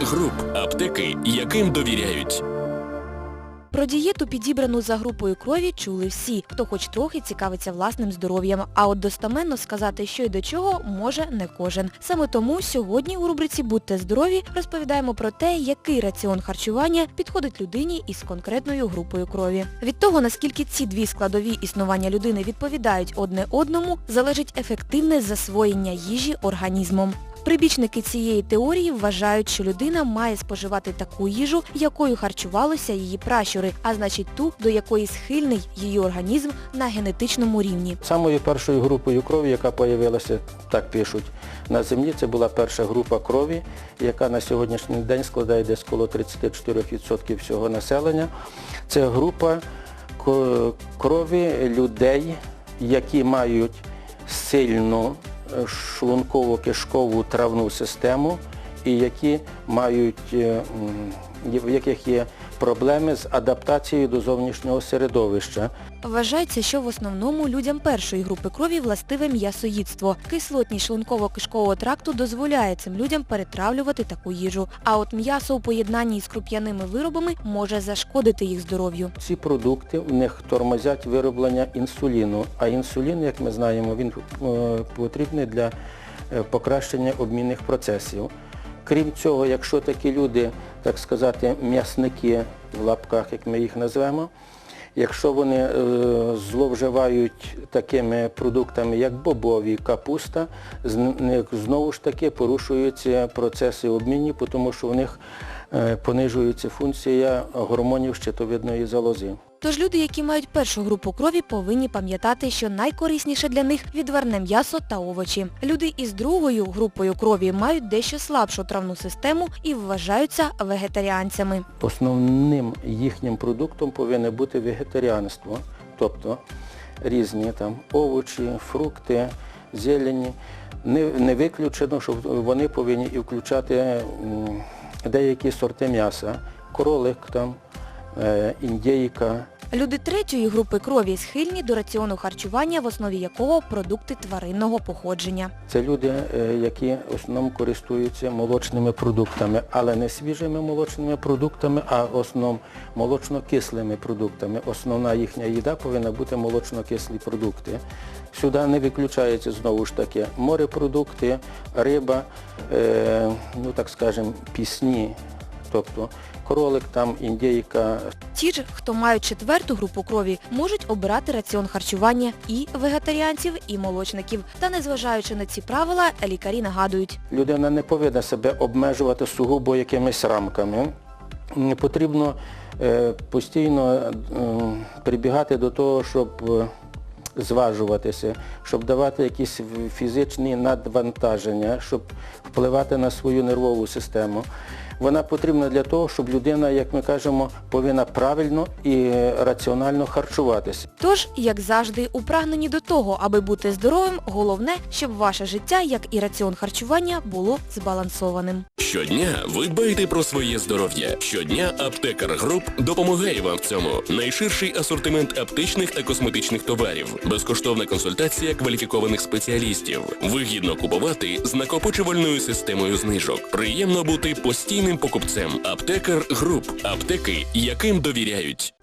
Груп аптеки, яким довіряють. Про дієту, підібрану за групою крові, чули всі, хто хоч трохи цікавиться власним здоров'ям. А от достаменно сказати, що й до чого, може не кожен. Саме тому сьогодні у рубриці Будьте здорові розповідаємо про те, який раціон харчування підходить людині із конкретною групою крові. Від того, наскільки ці дві складові існування людини відповідають одне одному, залежить ефективне засвоєння їжі організмом. Прибічники цієї теорії вважають, що людина має споживати таку їжу, якою харчувалися її пращури, а значить ту, до якої схильний її організм на генетичному рівні. Самою першою групою крові, яка з'явилася, так пишуть, на землі, це була перша група крові, яка на сьогоднішній день складає десь коло 34% всього населення. Це група крові людей, які мають сильну шлунково-кишкову травну систему і які мають, е, в яких є проблеми з адаптацією до зовнішнього середовища. Вважається, що в основному людям першої групи крові властиве м'ясоїдство. Кислотність шлунково-кишкового тракту дозволяє цим людям перетравлювати таку їжу. А от м'ясо у поєднанні з круп'яними виробами може зашкодити їх здоров'ю. Ці продукти в них тормозять вироблення інсуліну. А інсулін, як ми знаємо, він е, потрібний для е, покращення обмінних процесів. Крім цього, якщо такі люди, так сказати, м'ясники в лапках, як ми їх назвемо, якщо вони е, зловживають такими продуктами, як бобові, капуста, з них знову ж таки порушуються процеси обмінні, тому що в них е, понижується функція гормонів щитовидної залози. Тож люди, які мають першу групу крові, повинні пам'ятати, що найкорисніше для них відварне м'ясо та овочі. Люди із другою групою крові мають дещо слабшу травну систему і вважаються вегетаріанцями. Основним їхнім продуктом повинно бути вегетаріанство, тобто різні там овочі, фрукти, зелені. Не, не виключено, що вони повинні і включати деякі сорти м'яса, кролик там, е, індейка, Люди третьої групи крові схильні до раціону харчування, в основі якого продукти тваринного походження. Це люди, е, які в основному користуються молочними продуктами, але не свіжими молочними продуктами, а в основному молочно-кислими продуктами. Основна їхня їда повинна бути молочно-кислі продукти. Сюди не виключається знову ж таки морепродукти, риба, е, ну так скажемо, пісні, тобто кролик, там, індейка, Ті ж, хто мають четверту групу крові, можуть обирати раціон харчування і вегетаріанців, і молочників. Та незважаючи на ці правила, лікарі нагадують, Людина не повинна себе обмежувати сугубо якимись рамками. М, Потрібно е, постійно е, прибігати до того, щоб е, зважуватися, щоб давати якісь фізичні надвантаження, щоб впливати на свою нервову систему. Вона потрібна для того, щоб людина, як ми кажемо, повинна правильно і раціонально харчуватися. Тож, як завжди, у прагненні до того, аби бути здоровим, головне, щоб ваше життя, як і раціон харчування, було збалансованим. Щодня ви дбаєте про своє здоров'я. Щодня аптекар груп допомагає вам в цьому. Найширший асортимент аптечних та косметичних товарів. Безкоштовна консультація кваліфікованих спеціалістів. Вигідно купувати з накопичувальною системою знижок. Приємно бути постійним покупцем. Аптекар груп. Аптеки, яким довіряють.